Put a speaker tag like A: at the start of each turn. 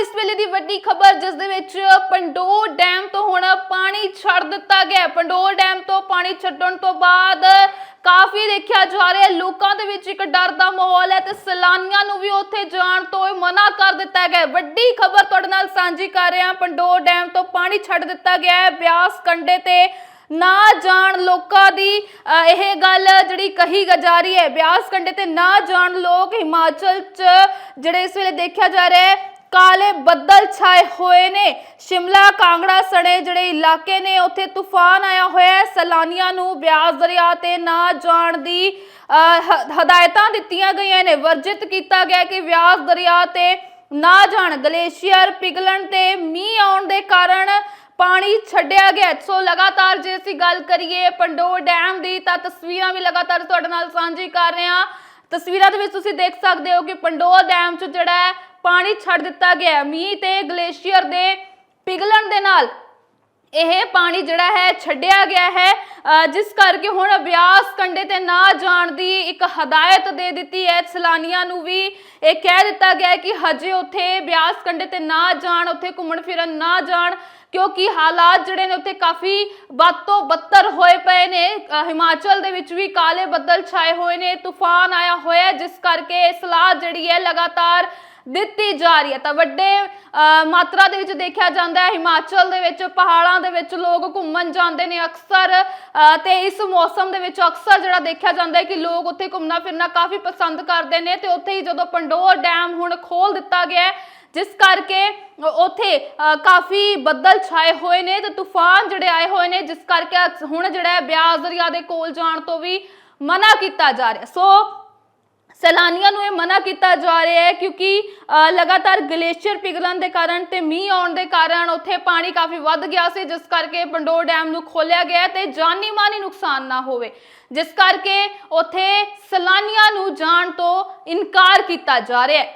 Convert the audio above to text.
A: ਇਸ ਵੇਲੇ ਦੀ ਵੱਡੀ ਖਬਰ ਜਿਸ ਦੇ ਵਿੱਚ ਪੰਡੋਰ ਡੈਮ ਤੋਂ ਹੁਣ ਪਾਣੀ ਛੱਡ ਦਿੱਤਾ ਗਿਆ। ਪੰਡੋਰ ਡੈਮ ਤੋਂ ਪਾਣੀ ਛੱਡਣ ਤੋਂ ਬਾਅਦ ਕਾਫੀ ਦੇਖਿਆ ਜਾ ਰਿਹਾ ਲੋਕਾਂ ਦੇ ਵਿੱਚ ਇੱਕ ਡਰ ਦਾ ਮਾਹੌਲ ਹੈ ਤੇ ਸੈਲਾਨੀਆਂ ਨੂੰ ਵੀ ਉੱਥੇ ਜਾਣ ਤੋਂ ਮਨਾ ਕਰ ਦਿੱਤਾ ਗਿਆ ਵੱਡੀ ਖਬਰ ਤੁਹਾਡੇ ਨਾਲ ਸਾਂਝੀ ਕਰ ਰਹੇ ਹਾਂ। ਪੰਡੋਰ ਡੈਮ ਤੋਂ ਪਾਣੀ ਛੱਡ ਦਿੱਤਾ ਗਿਆ ਹੈ। ਬਿਆਸ ਕੰਡੇ ਤੇ ਨਾ ਜਾਣ ਲੋਕਾਂ ਦੀ ਇਹ ਗੱਲ ਜਿਹੜੀ ਕਹੀ ਜਾ ਰਹੀ ਹੈ। ਬਿਆਸ ਕੰਡੇ ਤੇ ਨਾ ਜਾਣ ਲੋਕ ਹਿਮਾਚਲ ਚ ਜਿਹੜੇ ਇਸ ਵੇਲੇ ਦੇਖਿਆ ਜਾ ਰਿਹਾ ਹੈ। ਕਾਲੇ ਬੱਦਲ ਛਾਏ ਹੋਏ ਨੇ। ਸ਼ਿਮਲਾ, ਕਾਂਗੜਾ ਸਣੇ ਜਿਹੜੇ ਇਲਾਕੇ ਨੇ, ਉੱਥੇ ਤੂਫਾਨ ਆਇਆ ਹੋਇਆ ਹੈ। ਸੈਲਾਨੀਆਂ ਨੂੰ ਬਿਆਸ ਦਰਿਆ ਤੇ ਨਾ ਜਾਣ ਦੀ ਹਦਾਇਤਾਂ ਦਿੱਤੀਆਂ ਗਈਆਂ ਨੇ। ਵਰਜਿਤ ਕੀਤਾ ਗਿਆ ਕਿ ਬਿਆਸ ਦਰਿਆ ਤੇ ਨਾ ਜਾਣ, ਗਲੇਸ਼ੀਅਰ ਪਿਘਲਣ ਤੇ ਮੀਂਹ ਆਉਣ ਦੇ ਕਾਰਨ ਪਾਣੀ ਛੱਡਿਆ ਗਿਆ ਸੋ ਲਗਾਤਾਰ ਜੇ ਅਸੀਂ ਗੱਲ ਕਰੀਏ ਪੰਡੋਰ ਡੈਮ ਦੀ, ਤਾਂ ਤਸਵੀਰਾਂ ਵੀ ਲਗਾਤਾਰ ਤੁਹਾਡੇ ਨਾਲ ਸਾਂਝੀ ਕਰ ਰਹੇ ਹਾਂ। ਤਸਵੀਰਾਂ ਦੇ ਵਿੱਚ ਤੁਸੀਂ ਦੇਖ ਸਕਦੇ ਹੋ ਕਿ ਪੰਡੋਰ ਡੈਮ 'ਚ ਜਿਹੜਾ ਹੈ ਪਾਣੀ ਛੱਡ ਦਿੱਤਾ ਗਿਆ ਹੈ। ਮੀਂਹ ਤੇ ਗਲੇਸ਼ੀਅਰ ਦੇ ਪਿਘਲਣ ਦੇ ਨਾਲ ਇਹ ਪਾਣੀ ਜਿਹੜਾ ਹੈ ਛੱਡਿਆ ਗਿਆ ਹੈ। ਅ, ਜਿਸ ਕਰਕੇ ਹੁਣ ਅਭਿਆਸ ਕੰਡੇ ਤੇ ਨਾ ਜਾਣ ਦੀ ਇੱਕ ਹਦਾਇਤ ਦੇ ਦਿੱਤੀ ਹੈ। ਸੈਲਾਨੀਆਂ ਨੂੰ ਵੀ ਇਹ ਕਹਿ ਦਿੱਤਾ ਗਿਆ ਹੈ ਕਿ ਹਜੇ ਉੱਥੇ ਬਿਆਸ ਕੰਡੇ ਤੇ ਨਾ ਜਾਣ ਉੱਥੇ ਘੁੰਮਣ ਫਿਰਨ ਨਾ ਜਾਣ ਕਿਉਂਕਿ ਹਾਲਾਤ ਜਿਹੜੇ ਨੇ ਉੱਥੇ ਕਾਫੀ ਵੱਧ ਤੋਂ ਬੱਤਰ ਹੋਏ ਪਏ ਨੇ। ਅ, ਹਿਮਾਚਲ ਦੇ ਵਿੱਚ ਵੀ ਕਾਲੇ ਬੱਦਲ ਛਾਏ ਹੋਏ ਨੇ ਤੂਫਾਨ ਆਇਆ ਹੋਇਆ ਹੈ, ਜਿਸ ਕਰਕੇ ਇਹ ਸਲਾਹ ਜਿਹੜੀ ਹੈ ਲਗਾਤਾਰ ਦਿੱਤੀ ਜਾ ਰਹੀ ਹੈ। ਤਾਂ ਵੱਡੇ ਮਾਤਰਾ ਦੇ ਵਿੱਚ ਦੇਖਿਆ ਜਾਂਦਾ ਹੈ ਹਿਮਾਚਲ ਦੇ ਵਿੱਚ ਪਹਾੜਾਂ ਦੇ ਵਿੱਚ ਲੋਕ ਘੁੰਮਣ ਜਾਂਦੇ ਨੇ ਅਕਸਰ ਤੇ ਇਸ ਮੌਸਮ ਦੇ ਵਿੱਚ ਅਕਸਰ ਜਿਹੜਾ ਦੇਖਿਆ ਜਾਂਦਾ ਹੈ ਕਿ ਲੋਕ ਉੱਥੇ ਘੁੰਮਣਾ ਫਿਰਨਾ ਕਾਫੀ ਪਸੰਦ ਕਰਦੇ ਨੇ ਤੇ ਉੱਥੇ ਹੀ ਜਦੋਂ ਪੰਡੋਰ ਡੈਮ ਹੁਣ ਖੋਲ ਦਿੱਤਾ ਗਿਆ ਹੈ ਜਿਸ ਕਰਕੇ ਅ, ਉੱਥੇ ਅ, ਕਾਫੀ ਬੱਦਲ ਛਾਏ ਹੋਏ ਨੇ ਤੇ ਤੂਫਾਨ ਜਿਹੜੇ ਆਏ ਹੋਏ ਨੇ ਜਿਸ ਕਰਕੇ ਹੁਣ ਜਿਹੜਾ ਹੈ ਬਿਆਸ ਦਰਿਆ ਦੇ ਕੋਲ ਜਾਣ ਤੋਂ ਵੀ ਮਨਾ ਕੀਤਾ ਜਾ ਰਿਹਾ। ਸੋ ਸੈਲਾਨੀਆਂ ਨੂੰ ਇਹ ਮਨਾ ਕੀਤਾ ਜਾ ਰਿਹਾ ਹੈ ਕਿਉਂਕਿ ਲਗਾਤਾਰ ਗਲੇਸ਼ੀਅਰ ਪਿਘਲਣ ਦੇ ਕਾਰਨ ਤੇ ਮੀਂਹ ਆਉਣ ਦੇ ਕਾਰਨ ਉੱਥੇ ਪਾਣੀ ਕਾਫੀ ਵੱਧ ਗਿਆ ਸੀ, ਜਿਸ ਕਰਕੇ ਪੰਡੋਰ ਡੈਮ ਨੂੰ ਖੋਲਿਆ ਗਿਆ ਹੈ ਤੇ ਜਾਨੀ ਮਾਨੀ ਨੁਕਸਾਨ ਨਾ ਹੋਵੇ। ਜਿਸ ਕਰਕੇ ਉੱਥੇ ਸੈਲਾਨੀਆਂ ਨੂੰ ਜਾਣ ਤੋਂ ਇਨਕਾਰ ਕੀਤਾ ਜਾ ਰਿਹਾ ਹੈ।